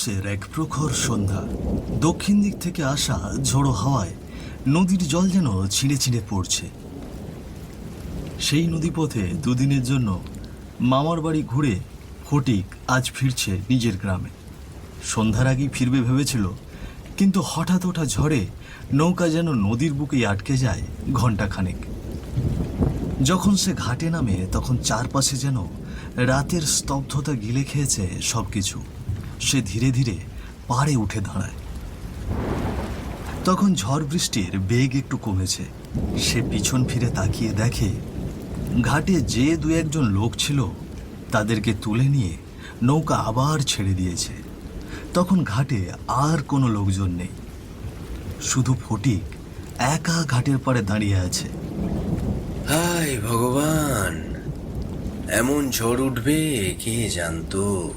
মাসের এক প্রখর সন্ধ্যা। দক্ষিণ দিক থেকে আসা ঝোড়ো হাওয়ায় নদীর জল যেন ছিঁড়ে ছিঁড়ে পড়ছে। সেই নদীপথে দুদিনের জন্য মামার বাড়ি ঘুরে ফটিক আজ ফিরছে নিজের গ্রামে। সন্ধ্যার আগেই ফিরবে ভেবেছিল, কিন্তু হঠাৎ ওঠা ঝড়ে নৌকা যেন নদীর বুকেই আটকে যায় ঘণ্টাখানেক। যখন সে ঘাটে নামে, তখন চারপাশে যেন রাতের স্তব্ধতা গিলে খেয়েছে সবকিছু। সে ধীরে ধীরে পাড়ে উঠে দাঁড়ায়। তখন ঝড় বৃষ্টির বেগ একটু কমেছে। সে পিছন ফিরে তাকিয়ে দেখে, ঘাটে যে দু একজন লোক ছিল, তাদেরকে তুলে নিয়ে নৌকা আবার ছেড়ে দিয়েছে। তখন ঘাটে আর কোনো লোকজন নেই। শুধু ফটিক একা ঘাটের পাড়ে দাঁড়িয়ে আছে। হায় ভগবান! এমন ঝড় উঠবে, কে জানতো?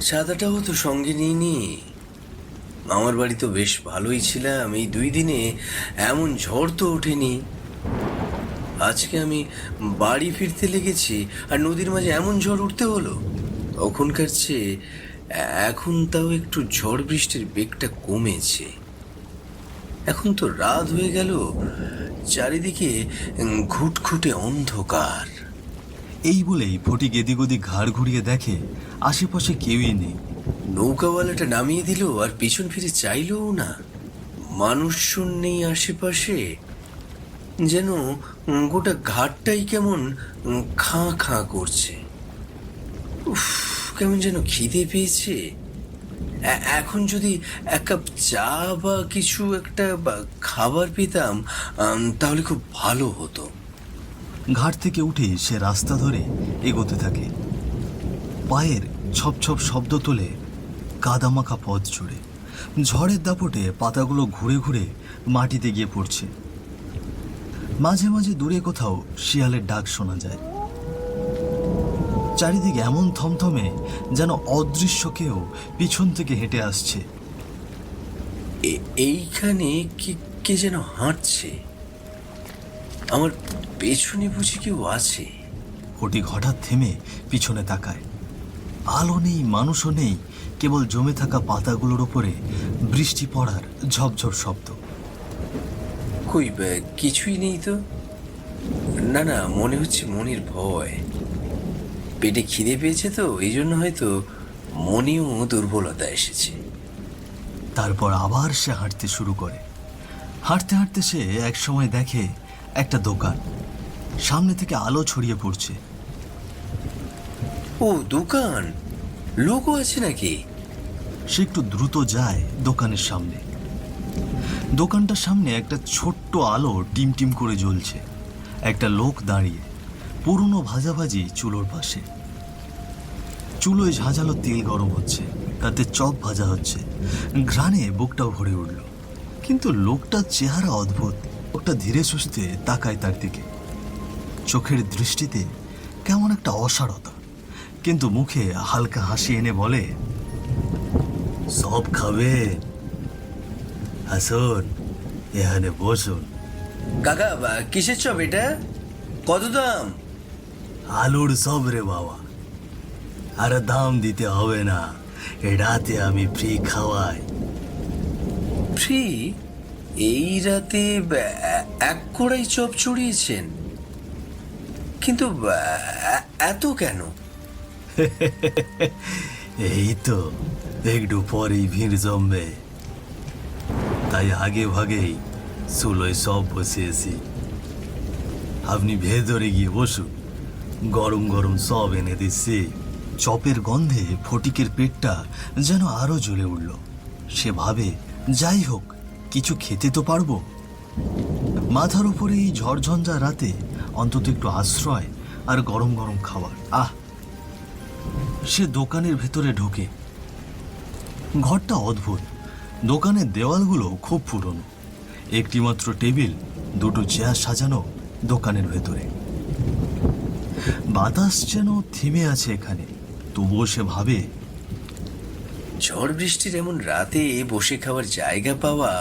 সাদাটাও তো সঙ্গে নিইনি। আমার বাড়ি তো বেশ ভালোই ছিলাম, এই দুই দিনে এমন ঝড় তো ওঠেনি। আজকে আমি বাড়ি ফিরতে লেগেছি, আর নদীর মাঝে এমন ঝড় উঠতে হলো। তখনকার চেয়ে এখন তাও একটু ঝড় বৃষ্টির বেগটা কমেছে। এখন তো রাত হয়ে গেল, চারিদিকে ঘুটঘুটে অন্ধকার। এই বলেই ফটিক এদিক ওদিক ঘাড় ঘুরিয়ে দেখে, আশেপাশে কেউই নেই। নৌকাওয়ালাটা নামিয়ে দিল আর পিছন ফিরে চাইলও না। মানুষজন নেই আশেপাশে। যেন গোটা ঘাটটাই কেমন খাঁ খাঁ করছে। উফ, কেমন যেন খিদে পেয়েছে। এখন যদি এক কাপ চা বা কিছু একটা খাবার পেতাম তাহলে খুব ভালো হতো। ঘাট থেকে উঠে সে রাস্তা ধরে এগোতে থাকে। পায়ের ছপ ছপ শব্দ তোলে কাদামাখা পথ জুড়ে। ঝড়ের দাপটে পাতাগুলো ঘুরে ঘুরে মাটিতে গিয়ে পড়ছে। মাঝে মাঝে দূরে কোথাও শিয়ালের ডাক শোনা যায়। চারিদিকে এমন থমথমে যেন অদৃশ্য কেউ পিছন থেকে হেঁটে আসছে। এইখানে কে কে যেন হাঁটছে? আমার পেছনে বুঝি কেউ আছে। ফটিক হঠাৎ থেমে পিছনে তাকায়। আলো নেই মানুষও নেই কেবল জমে থাকা পাতাগুলোর ওপরে বৃষ্টি পড়ার ঝপঝপ শব্দ। কই কিছুই নেই তো? না না মনে হচ্ছে মনির ভয়। পেটে খিদে পেয়েছে তো এই জন্য হয়তো মনেও দুর্বলতা এসেছে। তারপর আবার সে হাঁটতে শুরু করে। হাঁটতে হাঁটতে সে এক সময় দেখে একটা দোকান। সামনে থেকে আলো ছড়িয়ে পড়ছে। ও দোকান? লোকও আছে নাকি? সে একটু দ্রুত যায় দোকানের সামনে। দোকানটার সামনে একটা ছোট্ট আলো টিম টিম করে জ্বলছে। একটা লোক দাঁড়িয়ে পুরনো ভাজাভাজি চুলোর পাশে। চুলোয় ঝাঁঝালো তেল গরম হচ্ছে তাতে চপ ভাজা হচ্ছে। ঘ্রাণে বুকটাও ভরে উঠল। কিন্তু লোকটার চেহারা অদ্ভুত। লোকটা ধীরে সুস্থে তাকায় তার দিকে। চোখের দৃষ্টিতে কেমন একটা অসারতা। কিন্তু মুখে হালকা হাসি এনে বলে সব খাবে। আসুন এখানে বসুন। কাকা কিসের চপ এটা? কত দাম? আলুর সব রে বাবা। আর দাম দিতে হবে না। এ রাতে আমি ফ্রি খাওয়াই। ফ্রি? এই রাতে এক কড়াই চপ চড়িয়েছেন। কিন্তু এত কেন? এই তো, একটু পরেই ভিড় জমবে। তাই আগে ভাগেই চুলোয় সব বসিয়েছি। আপনি ভেতরে গিয়ে বসুন। গরম গরম সব এনে দিচ্ছি। চপের গন্ধে ফটিকের পেটটা যেন আরও জ্বলে উঠল। সে ভাবে যাই হোক কিছু খেতে তো পারব? মাথার উপরে এই ঝড়ঝঞ্ঝা রাতে অন্তত একটু আশ্রয় আর গরম গরম খাবার আহ! সে দোকানের ভেতরে ঢোকে। ঘরটা অদ্ভুত। দোকানের দেওয়ালগুলো খুব পুরনো। একটিমাত্র টেবিল, দুটো চেয়ার সাজানো দোকানের ভেতরে। বাতাস যেন থেমে আছে এখানে। তবুও সে ভাবে ঝড় বৃষ্টির এমন রাতে বসে খাওয়ার জায়গা পাওয়া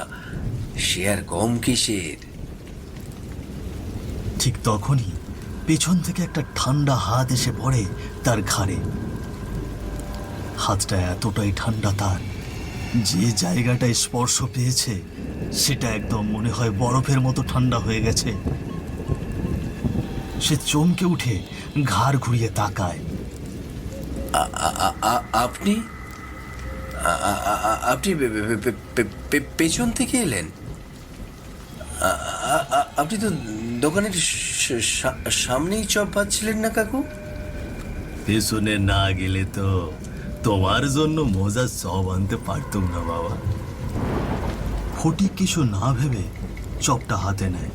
সে আর কম কিসের? ঠিক তখনই পেছন থেকে একটা ঠান্ডা হাত এসে পড়ে তার ঘাড়ে। হাতটা এতটাই ঠান্ডা তার যে জায়গাটায় স্পর্শ পেয়েছে সেটা একদম মনে হয় বরফের মতো ঠান্ডা হয়ে গেছে। সে চমকে উঠে ঘাড় ঘুরিয়ে তাকায়। আপনি? আপনি পেছন থেকে এলেন। আপনি তো দোকানের সামনেই চপ পাচ্ছিলেন না কাকু? পেছনে না গেলে তো তোমার জন্য মজা সব আনতে পারতাম না বাবা। ফটিক কিছু না ভেবে চপটা হাতে নেয়।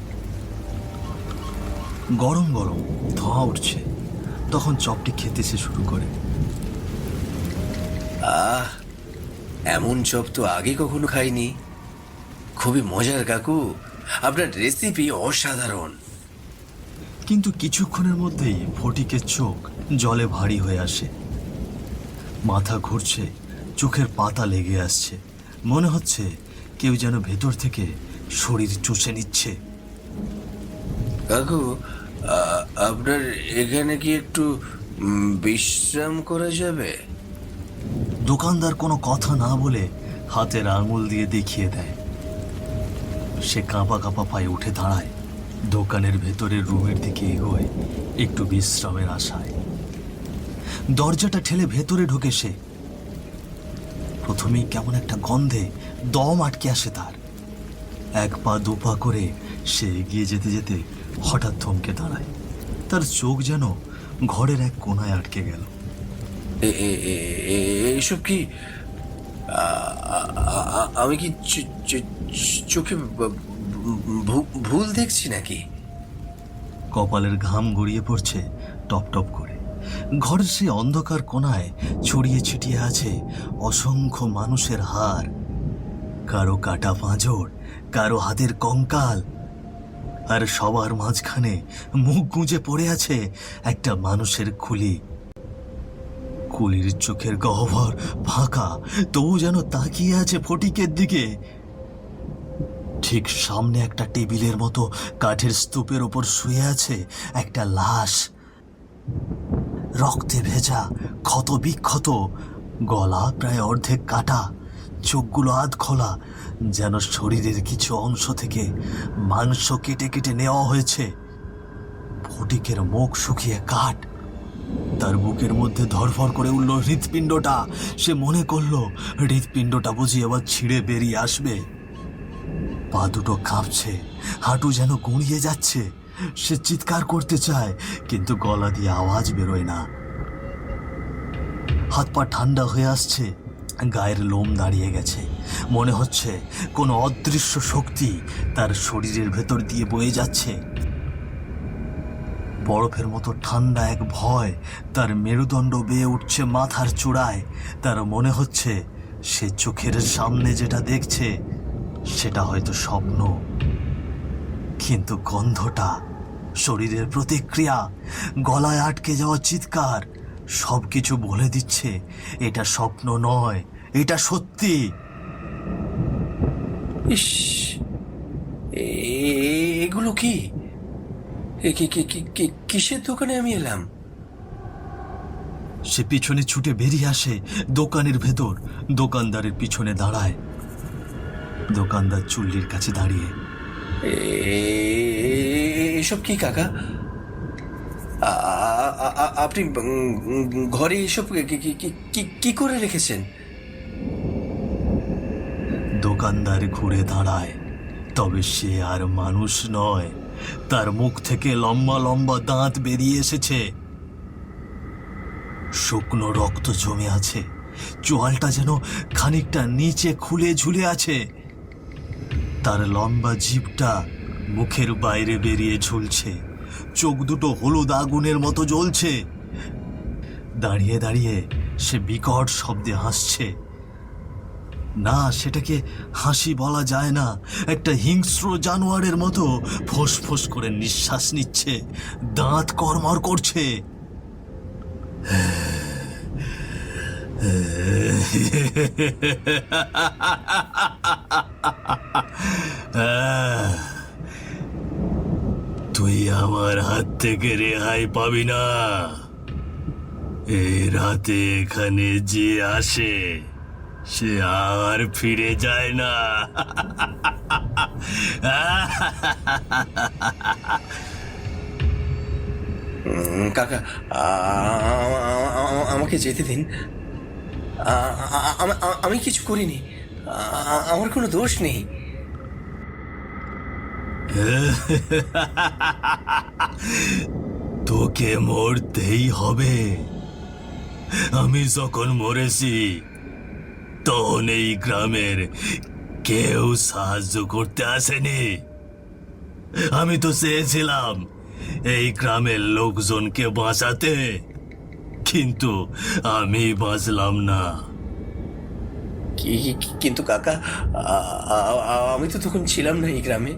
গরম গরম ধোঁয়া উঠছে তখন চপটি খেতে সে শুরু করে। আহ এমন চপ তো আগে কখনো খাইনি। খুবই মজার কাকু। আপনার রেসিপি অসাধারণ। কিন্তু কিছুক্ষণের মধ্যেই ফটিকের চোখ জলে ভারী হয়ে আসে। মাথা ঘুরছে চোখের পাতা লেগে আসছে। মনে হচ্ছে কেউ যেন ভেতর থেকে শরীর চুষে নিচ্ছে। কাকু আপনার এখানে কি একটু বিশ্রাম করা যাবে? দোকানদার কোনো কথা না বলে হাতের আঙুল দিয়ে দেখিয়ে দেয়। সে কাঁপা কাঁপা পায়ে উঠে দাঁড়ায়। দোকানের ভেতরের রুমের দিকে এগোয়, একটু বিশ্রামের আশায়। দরজাটা ঠেলে ভেতরে ঢোকে সে। প্রথমেই কেমন একটা গন্ধে দম আটকে আসে তার। এক পা দু পা করে সে এগিয়ে যেতে যেতে হঠাৎ থমকে দাঁড়ায়। তার চোখ যেন ঘরের এক কোনায় আটকে গেল। এইসব কি? আমি কি চোখে ভুল দেখছি নাকি? কপালের ঘাম গড়িয়ে পড়ছে টপ টপ করে। ঘরের সেই অন্ধকার কোনায় ছড়িয়ে ছিটিয়ে আছে অসংখ্য মানুষের হার কারও কাটা পাঁজর, কারও হাতের কঙ্কাল, আর সবার মাঝখানে মুখ গুঁজে পড়ে আছে একটা মানুষের খুলি। কুলির চোখের গহ্বর ফাঁকা, তবু যেন তাকিয়ে আছে ফটিকের দিকে। ঠিক সামনে একটা টেবিলের মতো কাঠের স্তূপের ওপর শুয়ে আছে একটা লাশ। রক্তে ভেজা, ক্ষত বিক্ষত, গলা প্রায় অর্ধেক কাটা, চোখগুলো আধ খোলা, যেন শরীরের কিছু অংশ থেকে মাংস কেটে কেটে নেওয়া হয়েছে। ফটিকের মুখ শুকিয়ে কাঠ তার বুকের মধ্যে ধরফর করে উঠল হৃৎপিণ্ডটা। সে মনে করল, হৃৎপিণ্ডটা বুঝি এবার ছিঁড়ে বেরিয়ে আসবে। পা দুটো কাঁপছে, হাঁটু যেন গুঁড়িয়ে যাচ্ছে। সে চিৎকার করতে চায়, কিন্তু গলা দিয়ে আওয়াজ বেরোয় না। হাত পা ঠান্ডা হয়ে আসছে, গায়ের লোম দাঁড়িয়ে গেছে। মনে হচ্ছে কোনো অদৃশ্য শক্তি তার শরীরের ভেতর দিয়ে বয়ে যাচ্ছে। বরফের মতো ঠান্ডা এক ভয় তার মেরুদণ্ড বেয়ে উঠছে মাথার চূড়ায়। তার মনে হচ্ছে সে চোখের সামনে যেটা দেখছে, সেটা হয়তো স্বপ্ন। কিন্তু গন্ধটা, শরীরের প্রতিক্রিয়া, গলায় আটকে যাওয়া চিৎকার সব কিছু বলে দিচ্ছে, এটা স্বপ্ন নয়, এটা সত্যি। ইস এগুলো কি- কিসের দোকানে আমি এলাম? সে পিছনে ছুটে বেরিয়ে আসে দোকানের ভেতর। দোকানদারের পিছনে দাঁড়ায়। দোকানদার চুল্লির কাছে দাঁড়িয়ে। এ- এসব কি কাকা? আপনি ঘরে এসব কি- কি- কি- কি- কি করে রেখেছেন? দোকানদার ঘুরে দাঁড়ায়। তবে সে আর মানুষ নয়। তার মুখ থেকে লম্বা লম্বা দাঁত বেরিয়ে এসেছে। শুকনো রক্ত জমে আছে। চোয়ালটা যেন খানিকটা নিচে খুলে ঝুলে আছে। তার লম্বা জিভটা মুখের বাইরে বেরিয়ে ঝুলছে। চোখ দুটো হলুদ আগুনের মতো জ্বলছে। দাঁড়িয়ে দাঁড়িয়ে সে বিকট শব্দে হাসছে। না, সেটাকে হাসি বলা যায় না। একটা হিংস্র জানোয়ারের মতো ফোঁস ফোঁস করে নিঃশ্বাস নিচ্ছে, দাঁত কর্মর করছে। তুই আমার হাত থেকে রেহাই পাবি না। এই রাতে এখানে যে আসে সে আর ফিরে যায় না। কাকা আমাকে যেতে দিন। আমি কিছু করিনি। আমার কোনো দোষ নেই। তোকে মরতেই হবে। আমি যখন মরেছি তখন এই গ্রামের। কেউ সাহায্য করতে আসেনি। আমি তো চেয়েছিলাম এই গ্রামের লোকজনকে বাঁচাতে, কিন্তু আমি বাঁচলাম না। কিন্তু কাকা আমি তো তখন ছিলাম না এই গ্রামে।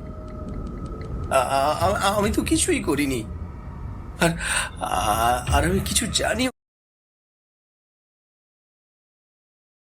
আমি তো কিছুই করিনি। আর আর আমি কিছু জানি